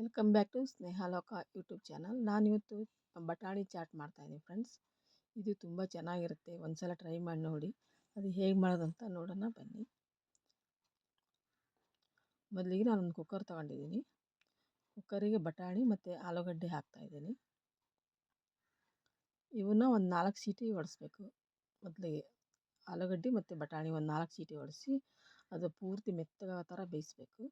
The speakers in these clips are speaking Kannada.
ವೆಲ್ಕಮ್ ಬ್ಯಾಕ್ ಟು ಸ್ನೇಹ ಲೋಕ ಯೂಟ್ಯೂಬ್ ಚಾನಲ್ ನಾನಿವತ್ತು ಬಟಾಣಿ ಚಾಟ್ ಮಾಡ್ತಾಯಿದ್ದೀನಿ ಫ್ರೆಂಡ್ಸ್ ಇದು ತುಂಬ ಚೆನ್ನಾಗಿರುತ್ತೆ. ಒಂದ್ಸಲ ಟ್ರೈ ಮಾಡಿ ನೋಡಿ. ಅದು ಹೇಗೆ ಮಾಡೋದಂತ ನೋಡೋಣ ಬನ್ನಿ. ಮೊದಲಿಗೆ ನಾನೊಂದು ಕುಕ್ಕರ್ ತೊಗೊಂಡಿದ್ದೀನಿ. ಕುಕ್ಕರಿಗೆ ಬಟಾಣಿ ಮತ್ತು ಆಲೂಗಡ್ಡೆ ಹಾಕ್ತಾಯಿದ್ದೀನಿ ಇವನ್ನ ಒಂದು ನಾಲ್ಕು ಸೀಟಿ ಹೊಡೆಸ್ಬೇಕು ಮೊದಲಿಗೆ ಆಲೂಗಡ್ಡೆ ಮತ್ತು ಬಟಾಣಿ ಒಂದು ನಾಲ್ಕು ಸೀಟಿ ಹೊಡೆಸಿ ಅದು ಪೂರ್ತಿ ಮೆತ್ತಗಾಗೋ ಥರ ಬೇಯಿಸ್ಬೇಕು.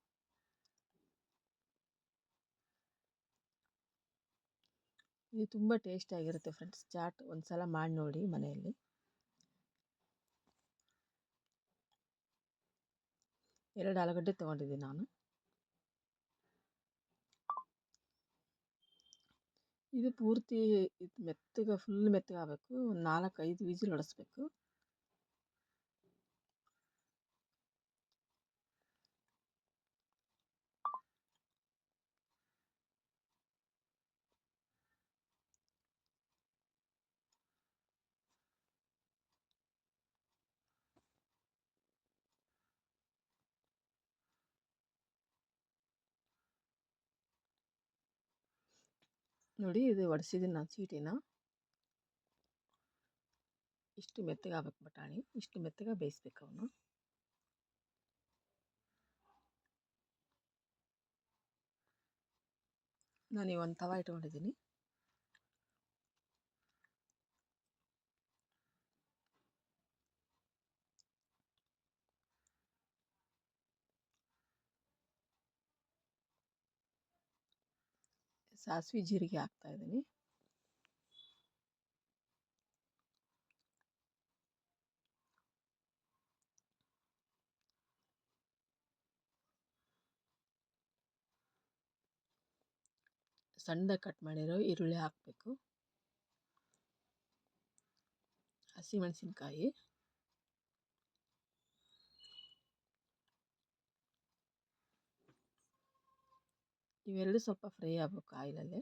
ಇದು ತುಂಬ ಟೇಸ್ಟಿಯಾಗಿರುತ್ತೆ ಫ್ರೆಂಡ್ಸ್. ಚಾಟ್ ಒಂದು ಸಲ ಮಾಡಿ ನೋಡಿ ಮನೆಯಲ್ಲಿ. ಎರಡು ಆಲೂಗಡ್ಡೆ ತೊಗೊಂಡಿದ್ದೀನಿ ನಾನು. ಇದು ಪೂರ್ತಿ ಇದು ಮೆತ್ತಗೆ ಫುಲ್ ಮೆತ್ತಗಾಗಬೇಕು ಒಂದು ನಾಲ್ಕೈದು ವಿಸಿಲ್ ಹೊಡೆಸ್ಬೇಕು. ನೋಡಿ ಇದು ಒಡಿಸಿದ್ದೀನಿ ನಾನು ಚೀಟಿನ. ಇಷ್ಟು ಮೆತ್ತಗಾಗಬೇಕು ಬಟಾಣಿ, ಇಷ್ಟು ಮೆತ್ತಗೆ ಬೇಯಿಸ್ಬೇಕು ಅವನು. ನಾನು ಒಂದು ತವ ಇಟ್ಕೊಂಡಿದ್ದೀನಿ. ಸಾಸಿವೆ ಜೀರಿಗೆ ಹಾಕ್ತಾಯಿದ್ದೀನಿ ಸಣ್ಣದಾಗಿ ಕಟ್ ಮಾಡಿರೋ ಈರುಳ್ಳಿ ಹಾಕಬೇಕು. ಹಸಿಮೆಣಸಿನ್ಕಾಯಿ. ಇವೆರಡು ಸ್ವಲ್ಪ ಫ್ರೈ ಆಗಬೇಕು ಆಯಿಲಲ್ಲಿ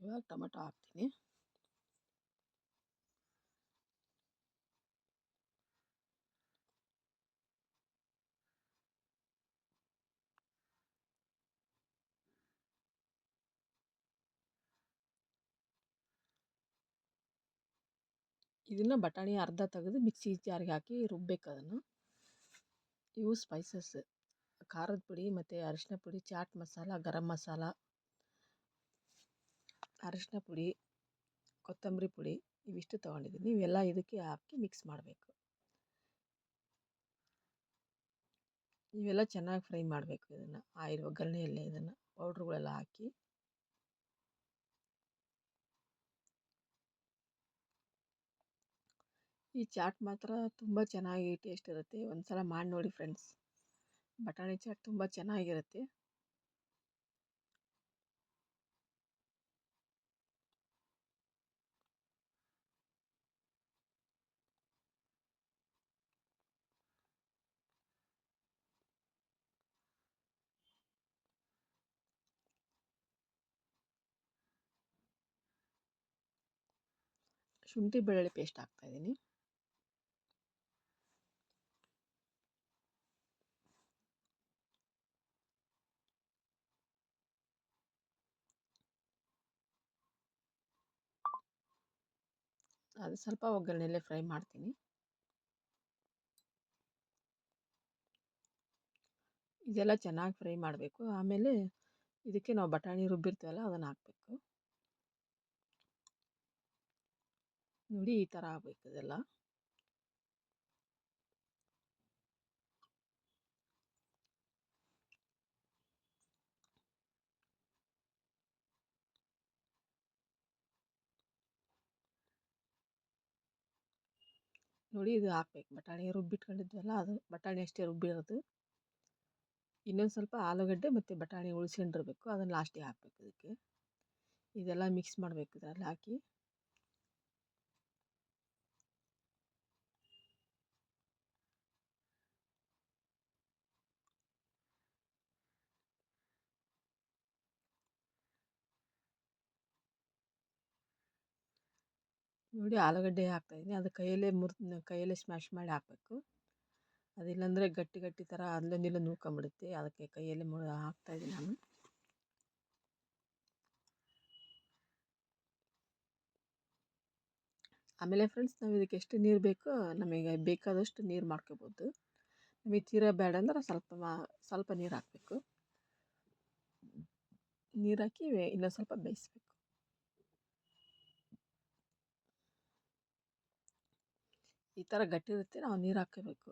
ಇವಾಗ ಟೊಮೆಟೊ ಹಾಕ್ತೀನಿ. ಇದನ್ನು ಬಟಾಣಿ ಅರ್ಧ ತೆಗೆದು ಮಿಕ್ಸಿ ಜಾರಿಗೆ ಹಾಕಿ ರುಬ್ಬೇಕು ಅದನ್ನು. ಇವು ಸ್ಪೈಸಸ್ ಖಾರದ ಪುಡಿ ಮತ್ತು ಅರಿಶಿನ ಪುಡಿ, ಚಾಟ್ ಮಸಾಲ, ಗರಂ ಮಸಾಲ, ಅರಿಶಿನ ಪುಡಿ, ಕೊತ್ತಂಬರಿ ಪುಡಿ ಇವಿಷ್ಟು ತೊಗೊಂಡಿದ್ದೀನಿ. ಇವೆಲ್ಲ ಇದಕ್ಕೆ ಹಾಕಿ ಮಿಕ್ಸ್ ಮಾಡಬೇಕು. ಇವೆಲ್ಲ ಚೆನ್ನಾಗಿ ಫ್ರೈ ಮಾಡಬೇಕು ಇದನ್ನು. ಆಯಿಲ್ ಒಗ್ಗರಣೆಯಲ್ಲೇ ಇದನ್ನು ಪೌಡ್ರುಗಳೆಲ್ಲ ಹಾಕಿ. ಈ ಚಾಟ್ ಮಾತ್ರ ತುಂಬ ಚೆನ್ನಾಗಿ ಟೇಸ್ಟ್ ಇರುತ್ತೆ. ಒಂದು ಸಲ ಮಾಡಿ ನೋಡಿ ಫ್ರೆಂಡ್ಸ್. ಬಟಾಣಿ ಚಾಟ್ ತುಂಬ ಚೆನ್ನಾಗಿರುತ್ತೆ. ಶುಂಠಿ ಬೆಳ್ಳುಳ್ಳಿ ಪೇಸ್ಟ್ ಹಾಕ್ತಾಯಿದ್ದೀನಿ ಅದು ಸ್ವಲ್ಪ ಒಗ್ಗರಣೆಯಲ್ಲೇ ಫ್ರೈ ಮಾಡ್ತೀನಿ. ಇದೆಲ್ಲ ಚೆನ್ನಾಗಿ ಫ್ರೈ ಮಾಡಬೇಕು. ಆಮೇಲೆ ಇದಕ್ಕೆ ನಾವು ಬಟಾಣಿ ರುಬ್ಬಿರ್ತೀವಲ್ಲ ಅದನ್ನು ಹಾಕಬೇಕು. ನೋಡಿ ಈ ಥರ ಆಗಬೇಕು ಇದೆಲ್ಲ. ನೋಡಿ ಇದು ಹಾಕ್ಬೇಕು. ಬಟಾಣಿ ರುಬ್ಬಿಟ್ಕೊಂಡಿದ್ವಲ್ಲ, ಅದು ಬಟಾಣಿ ಅಷ್ಟೇ ರುಬ್ಬಿರೋದು. ಇನ್ನೊಂದು ಸ್ವಲ್ಪ ಆಲೂಗಡ್ಡೆ ಮತ್ತು ಬಟಾಣಿ ಉಳಿಸ್ಕೊಂಡಿರ್ಬೇಕು ಅದನ್ನು ಲಾಸ್ಟಿಗೆ ಹಾಕ್ಬೇಕು ಇದಕ್ಕೆ. ಇದೆಲ್ಲ ಮಿಕ್ಸ್ ಮಾಡಬೇಕು ಇದರಲ್ಲಿ ಹಾಕಿ. ನೋಡಿ ಆಲೂಗಡ್ಡೆ ಹಾಕ್ತಾಯಿದ್ದೀನಿ ಅದು ಕೈಯಲ್ಲೇ ಮುರ್ ಕೈಯಲ್ಲೇ ಸ್ಮ್ಯಾಶ್ ಮಾಡಿ ಹಾಕಬೇಕು. ಅದಿಲ್ಲಾಂದರೆ ಗಟ್ಟಿ ಗಟ್ಟಿ ಥರ ಅಲ್ಲೊಂದಿಲ್ಲ ನೂಕೊಂಬಿಡುತ್ತೆ ಅದಕ್ಕೆ ಕೈಯಲ್ಲೇ ಮು ಹಾಕ್ತಾಯಿದ್ದೀನಿ ನಾನು. ಆಮೇಲೆ ಫ್ರೆಂಡ್ಸ್ ನಾವು ಇದಕ್ಕೆ ಎಷ್ಟು ನೀರು ಬೇಕೋ, ನಮಗೆ ಬೇಕಾದಷ್ಟು ನೀರು ಮಾಡ್ಕೋಬೋದು. ನಮಗೆ ತೀರಾ ಬೇಡ ಅಂದ್ರೆ ಸ್ವಲ್ಪ ಮಾ, ಸ್ವಲ್ಪ ನೀರು ಹಾಕಬೇಕು. ನೀರು ಹಾಕಿ ಇನ್ನೊಂದು ಸ್ವಲ್ಪ ಬೇಯಿಸ್ಬೇಕು. ಈ ಥರ ಗಟ್ಟಿ ಇರುತ್ತೆ, ನಾವು ನೀರು ಹಾಕಬೇಕು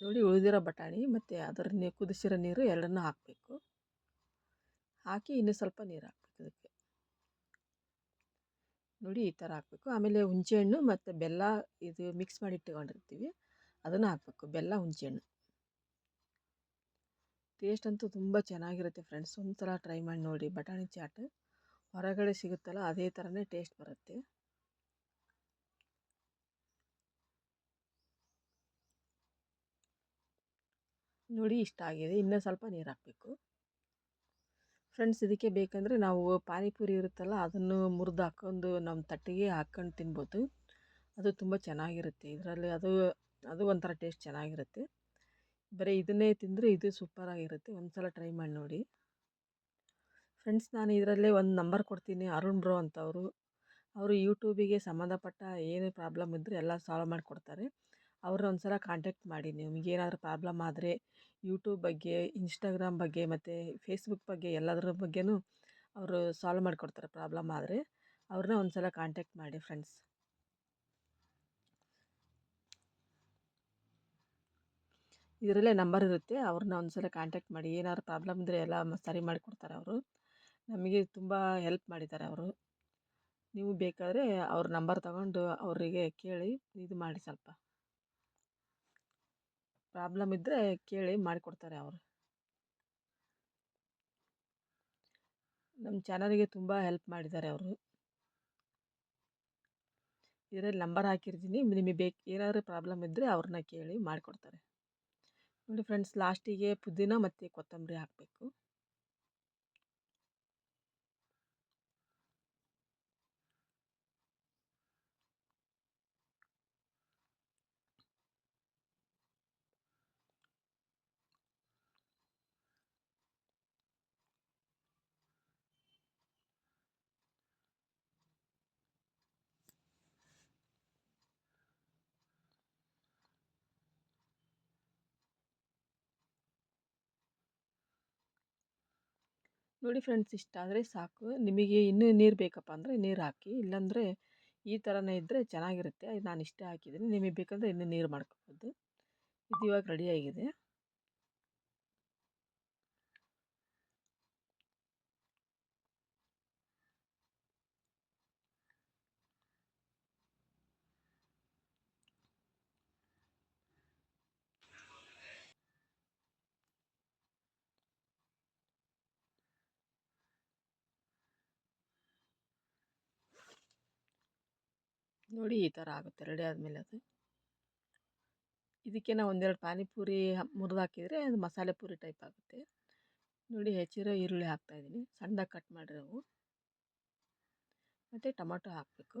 ನೋಡಿ ಉಳಿದಿರೋ ಬಟಾಣಿ ಮತ್ತು ಅದರ ನೀ ಕುದಿಸಿರೋ ನೀರು ಎರಡನ್ನೂ ಹಾಕಬೇಕು. ಹಾಕಿ ಇನ್ನೂ ಸ್ವಲ್ಪ ನೀರು ಹಾಕಬೇಕು ಇದಕ್ಕೆ. ನೋಡಿ ಈ ಥರ ಹಾಕಬೇಕು. ಆಮೇಲೆ ಹುಣಸೆಹಣ್ಣು ಮತ್ತು ಬೆಲ್ಲ ಇದು ಮಿಕ್ಸ್ ಮಾಡಿ ಇಟ್ಕೊಂಡಿರ್ತೀವಿ ಅದನ್ನು ಹಾಕಬೇಕು. ಬೆಲ್ಲ ಹುಣಸೆಹಣ್ಣು ಟೇಸ್ಟ್ ಅಂತೂ ತುಂಬ ಚೆನ್ನಾಗಿರುತ್ತೆ ಫ್ರೆಂಡ್ಸ್ ಒಂದು ಟ್ರೈ ಮಾಡಿ ನೋಡಿ. ಬಟಾಣಿ ಚಾಟ್. ಹೊರಗಡೆ ಸಿಗುತ್ತಲ್ಲ, ಅದೇ ಥರನೇ ಟೇಸ್ಟ್ ಬರುತ್ತೆ. ನೋಡಿ ಇಷ್ಟ ಆಗಿದೆ. ಇನ್ನೂ ಸ್ವಲ್ಪ ನೀರು ಹಾಕಬೇಕು. ಫ್ರೆಂಡ್ಸ್ ಇದಕ್ಕೆ ಬೇಕಂದರೆ ನಾವು ಪಾನಿಪುರಿ ಇರುತ್ತಲ್ಲ, ಅದನ್ನು ಮುರಿದು ಹಾಕ್ಕೊಂಡು ನಮ್ಮ ತಟ್ಟೆಗೆ ಹಾಕ್ಕೊಂಡು ತಿನ್ಬೋದು. ಅದು ತುಂಬ ಚೆನ್ನಾಗಿರುತ್ತೆ. ಇದರಲ್ಲಿ ಅದು ಅದು ಒಂಥರ ಟೇಸ್ಟ್ ಚೆನ್ನಾಗಿರುತ್ತೆ. ಬರೀ ಇದನ್ನೇ ತಿಂದರೆ ಇದು ಸೂಪರಾಗಿರುತ್ತೆ. ಒಂದು ಸಲ ಟ್ರೈ ಮಾಡಿ ನೋಡಿ. ಫ್ರೆಂಡ್ಸ್, ನಾನು ಇದರಲ್ಲೇ ಒಂದು ನಂಬರ್ ಕೊಡ್ತೀನಿ. ಅರುಣ್ ಬ್ರೋ ಅಂತವರು. ಅವರು ಯೂಟ್ಯೂಬಿಗೆ ಸಂಬಂಧಪಟ್ಟ ಏನೇ ಪ್ರಾಬ್ಲಮ್ ಇದ್ದರೆ ಎಲ್ಲ ಸಾಲ್ವ್ ಮಾಡಿಕೊಡ್ತಾರೆ. ಅವ್ರನ್ನ ಒಂದು ಸಲ ಕಾಂಟ್ಯಾಕ್ಟ್ ಮಾಡಿ. ನಿಮಗೇನಾದ್ರೂ ಪ್ರಾಬ್ಲಮ್ ಆದರೆ ಯೂಟ್ಯೂಬ್ ಬಗ್ಗೆ ಇನ್ಸ್ಟಾಗ್ರಾಮ್ ಬಗ್ಗೆ, ಮತ್ತು ಫೇಸ್ಬುಕ್ ಬಗ್ಗೆ ಎಲ್ಲದರ ಬಗ್ಗೆಯೂ ಅವರು ಸಾಲ್ವ್ ಮಾಡಿಕೊಡ್ತಾರೆ ಪ್ರಾಬ್ಲಮ್ ಆದರೆ ಅವ್ರನ್ನ ಒಂದು ಸಲ ಕಾಂಟ್ಯಾಕ್ಟ್ ಮಾಡಿ ಫ್ರೆಂಡ್ಸ್ ಇದರಲ್ಲೇ ನಂಬರ್ ಇರುತ್ತೆ, ಅವ್ರನ್ನ ಒಂದು ಸಲ ಕಾಂಟ್ಯಾಕ್ಟ್ ಮಾಡಿ, ಏನಾದ್ರು ಪ್ರಾಬ್ಲಮ್ ಇದ್ದರೆ ಎಲ್ಲ ಸರಿ ಮಾಡಿಕೊಡ್ತಾರೆ ಅವರು. ನಮಗೆ ತುಂಬ ಹೆಲ್ಪ್ ಮಾಡಿದ್ದಾರೆ ಅವರು. ನೀವು ಬೇಕಾದರೆ ಅವ್ರ ನಂಬರ್ ತಗೊಂಡು ಅವರಿಗೆ ಕೇಳಿ, ಇದು ಮಾಡಿ ಸ್ವಲ್ಪ. ಪ್ರಾಬ್ಲಮ್ ಇದ್ದರೆ ಕೇಳಿ ಮಾಡಿಕೊಡ್ತಾರೆ ಅವರು. ನಮ್ಮ ಚಾನಲ್ಗೆ ತುಂಬ ಹೆಲ್ಪ್ ಮಾಡಿದ್ದಾರೆ ಅವರು. ಇದರಲ್ಲಿ ನಂಬರ್ ಹಾಕಿರ್ತೀನಿ, ನಿಮಗೆ ಬೇಕು, ಏನಾದರೂ ಪ್ರಾಬ್ಲಮ್ ಇದ್ದರೆ ಅವ್ರನ್ನ ಕೇಳಿ ಮಾಡಿಕೊಡ್ತಾರೆ. ನೋಡಿ ಫ್ರೆಂಡ್ಸ್, ಲಾಸ್ಟಿಗೆ ಪುದೀನ ಮತ್ತು ಕೊತ್ತಂಬರಿ ಹಾಕಬೇಕು. ನೋಡಿ ಫ್ರೆಂಡ್ಸ್ ಇಷ್ಟಾದರೆ ಸಾಕು. ನಿಮಗೆ ಇನ್ನೂ ನೀರು ಬೇಕಪ್ಪ ಅಂದರೆ ನೀರು ಹಾಕಿ. ಇಲ್ಲಾಂದರೆ ಈ ಥರನೇ ಇದ್ದರೆ ಚೆನ್ನಾಗಿರುತ್ತೆ. ನಾನು ಇಷ್ಟೇ ಹಾಕಿದ್ದೀನಿ. ನಿಮಗೆ ಬೇಕಂದರೆ ಇನ್ನೂ ನೀರು ಮಾಡ್ಕೊಬೋದು. ಇದು ಇವಾಗ ರೆಡಿಯಾಗಿದೆ ನೋಡಿ ಈ ಥರ ಆಗುತ್ತೆ, ರೆಡಿ ಆದಮೇಲೆ ಅದು. ಇದಕ್ಕೆ ನಾವು ಒಂದೆರಡು ಪಾನಿಪುರಿ ಮುರಿದು ಹಾಕಿದರೆ ಅದು ಮಸಾಲೆ ಪೂರಿ ಟೈಪ್ ಆಗುತ್ತೆ. ನೋಡಿ ಹೆಚ್ಚಿರೋ ಈರುಳ್ಳಿ ಹಾಕ್ತಾಯಿದ್ದೀನಿ ಸಣ್ಣದಾಗಿ ಕಟ್ ಮಾಡಿರೋವು ಮತ್ತು ಟೊಮೊಟೊ ಹಾಕಬೇಕು.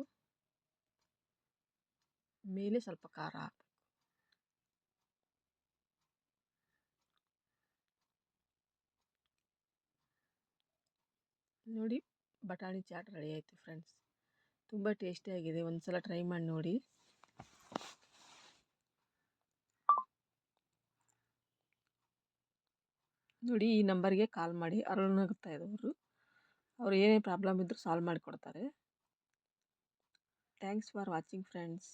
ಮೇಲೆ ಸ್ವಲ್ಪ ಖಾರ ಹಾಕಬೇಕು. ನೋಡಿ, ಬಟಾಣಿ ಚಾಟ್ ರೆಡಿ ಆಯಿತು ಫ್ರೆಂಡ್ಸ್. ತುಂಬ ಟೇಸ್ಟಿಯಾಗಿದೆ ಒಂದು ಸಲ ಟ್ರೈ ಮಾಡಿ ನೋಡಿ. ನೋಡಿ, ಈ ನಂಬರ್ಗೆ ಕಾಲ್ ಮಾಡಿ. ಅರುಣ್ ಆಗ್ತಾ ಇದ್ದವರು. ಅವ್ರು ಏನೇ ಪ್ರಾಬ್ಲಮ್ ಇದ್ದರೂ ಸಾಲ್ವ್ ಮಾಡಿಕೊಡ್ತಾರೆ. Thanks for watching, friends.